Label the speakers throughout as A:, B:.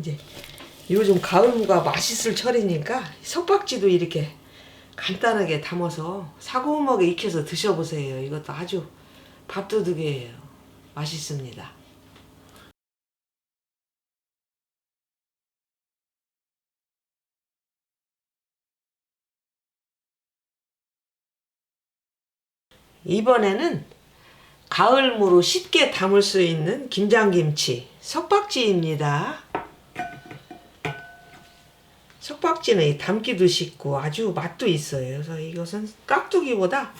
A: 이제 요즘 가을무가 맛있을 철이니까 석박지도 이렇게 간단하게 담아서 사고먹에 익혀서 드셔보세요. 이것도 아주 밥도둑이에요. 맛있습니다. 이번에는 가을무로 쉽게 담을 수 있는 김장김치 석박지입니다. 석박지는 이 담기도 쉽고 아주 맛도 있어요. 그래서 이것은 깍두기보다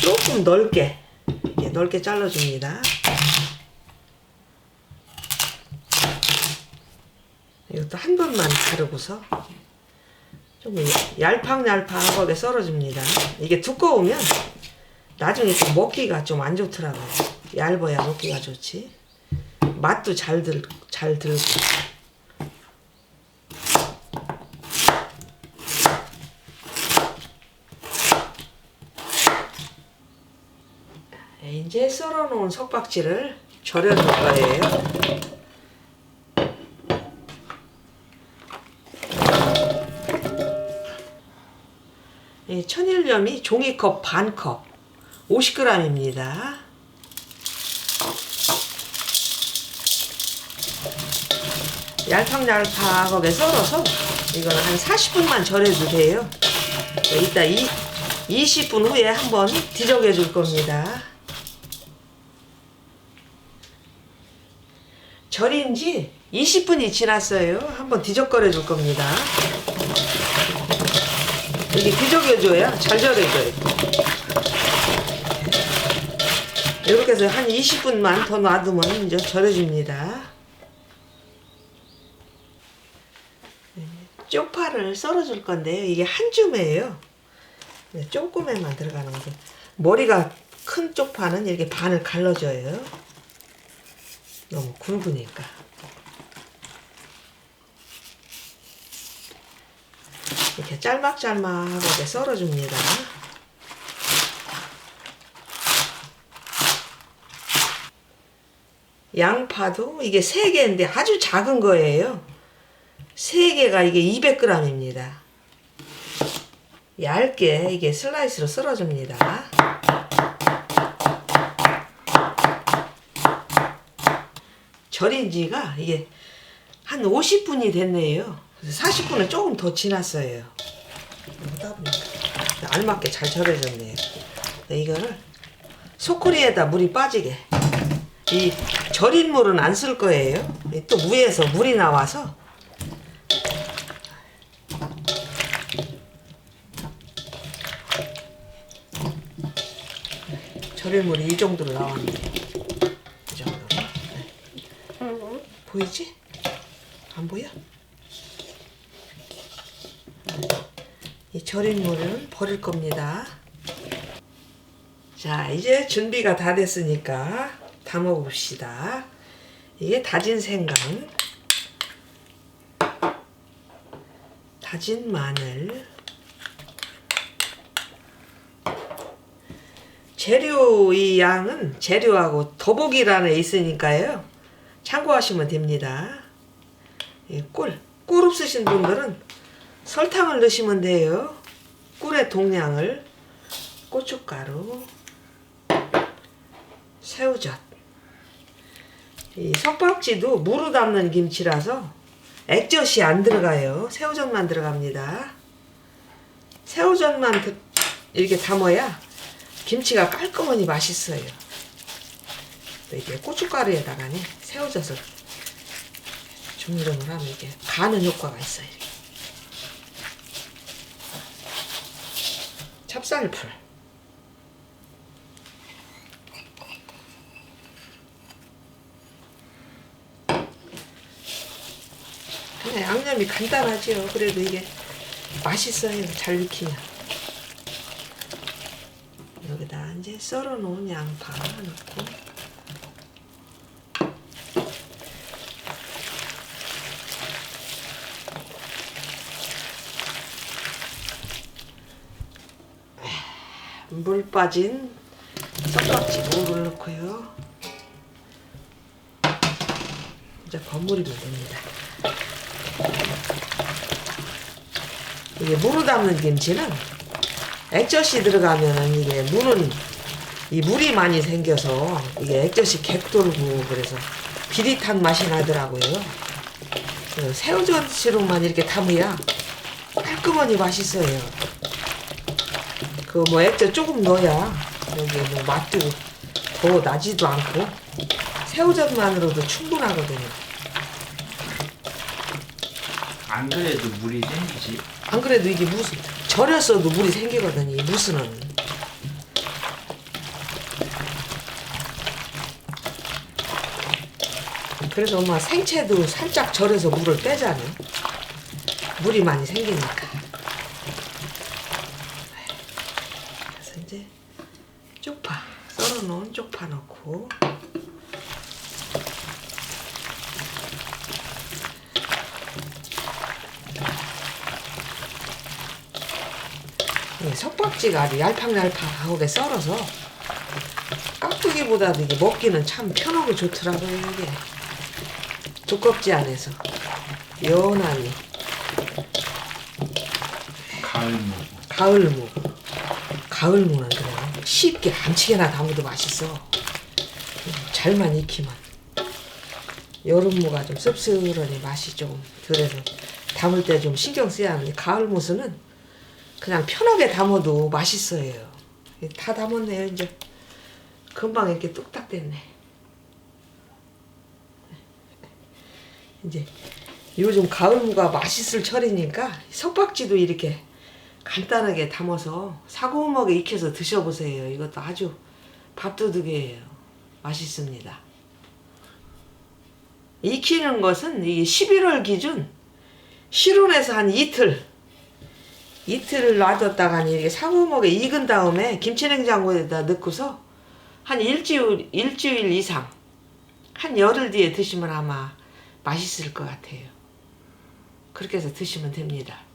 A: 조금 넓게 이렇게 넓게 잘라줍니다. 이것도 한 번만 자르고서 좀 얄팡얄팡하게 썰어줍니다. 이게 두꺼우면 나중에 좀 먹기가 좀 안 좋더라고요. 얇아야 먹기가 좋지. 맛도 잘 들, 잘 들고. 이제 썰어 놓은 석박지를 절여줄 거예요. 이 천일염이 종이컵 반컵 50g입니다. 얄팡얄팡하게 썰어서 이거는 한 40분만 절여도 돼요. 이따 이, 20분 후에 한번 뒤적여 줄 겁니다. 절인 지 20분이 지났어요. 한번 뒤적거려 줄 겁니다. 이게 뒤적여줘야 잘 절여져요. 이렇게 해서 한 20분만 더 놔두면 이제 절여집니다. 네, 쪽파를 썰어줄 건데요. 이게 한 줌이에요. 네, 조금에만 들어가는 거죠. 머리가 큰 쪽파는 이렇게 반을 갈라줘요. 너무 굵으니까. 이렇게 짤막짤막하게 썰어줍니다. 양파도 이게 세 개인데 아주 작은 거예요. 세 개가 이게 200g입니다. 얇게 이게 슬라이스로 썰어줍니다. 절인 지가 이게 한 50분이 됐네요. 그래서 40분은 조금 더 지났어요. 뭐다 보니까 알맞게 잘 절여졌네요. 네, 이거를 소쿠리에다 물이 빠지게 이 절인 물은 안 쓸 거예요. 이또 위에서 물이 나와서 절인 물이 이 정도로 나왔네. 이 정도로. 네. 보이지? 안 보여? 이 절인 물은 버릴 겁니다. 자, 이제 준비가 다 됐으니까 담아 봅시다. 이게 다진 생강, 다진 마늘, 재료 이 양은 재료하고 더보기란에 있으니까요. 참고하시면 됩니다. 이 꿀, 꿀 없으신 분들은 설탕을 넣으시면 돼요. 꿀의 동량을 고춧가루, 새우젓. 이 석박지도 무로 담는 김치라서 액젓이 안 들어가요. 새우젓만 들어갑니다. 새우젓만 드- 이렇게 담아야 김치가 깔끔하니 맛있어요. 또 이게 고춧가루에다가는 새우젓을 중점을 하면 이게 가는 효과가 있어요. 찹쌀풀. 그냥 양념이 간단하지요. 그래도 이게 맛있어요. 잘 익히면. 여기다 이제 썰어 놓은 양파 넣고 물 빠진 섞박지 물을 넣고요. 이제 버무리면 됩니다. 이게 무로 담는 김치는 액젓이 들어가면은 이게 무는 이 물이 많이 생겨서 이게 액젓이 객 돌고 그래서 비릿한 맛이 나더라고요. 그 새우젓으로만 이렇게 담으야 깔끔하니 맛있어요. 그 뭐 액젓 조금 넣어야 여기 뭐 맛도 더 나지도 않고 새우젓만으로도 충분하거든요.
B: 안 그래도 물이 생기지.
A: 안 그래도 이게 무슨 절였어도 물이 생기거든요. 이 무스는. 그래서 엄마 생채도 살짝 절여서 물을 빼잖아요. 물이 많이 생기니까. 그래서 이제 쪽파 썰어놓은 쪽파 넣고. 이 석박지가 아주 얄팍얄팍하게 썰어서 깍두기보다도 이게 먹기는 참 편하고 좋더라고요 이게. 두껍지 않아서. 연하니
B: 가을무.
A: 가을 무 가을 무는 그래 쉽게 암치게나 담아도 맛있어. 잘만 익히면. 여름 무가 좀 씁쓸하니 맛이 좀. 덜해서 담을 때 좀 신경 써야 하는데 가을무스는 그냥 편하게 담아도 맛있어요. 다 담았네요 이제. 금방 이렇게 뚝딱 됐네. 이제 요즘 가을 무가 맛있을 철이니까 석박지도 이렇게 간단하게 담아서 사고먹에 익혀서 드셔보세요. 이것도 아주 밥도둑이에요. 맛있습니다. 익히는 것은 이 11월 기준 실온에서 한 이틀 이틀을 놔뒀다가 이렇게 사고먹에 익은 다음에 김치냉장고에다 넣고서 한 일주일 일주일 이상 한 열흘 뒤에 드시면 아마 맛있을 것 같아요. 그렇게 해서 드시면 됩니다.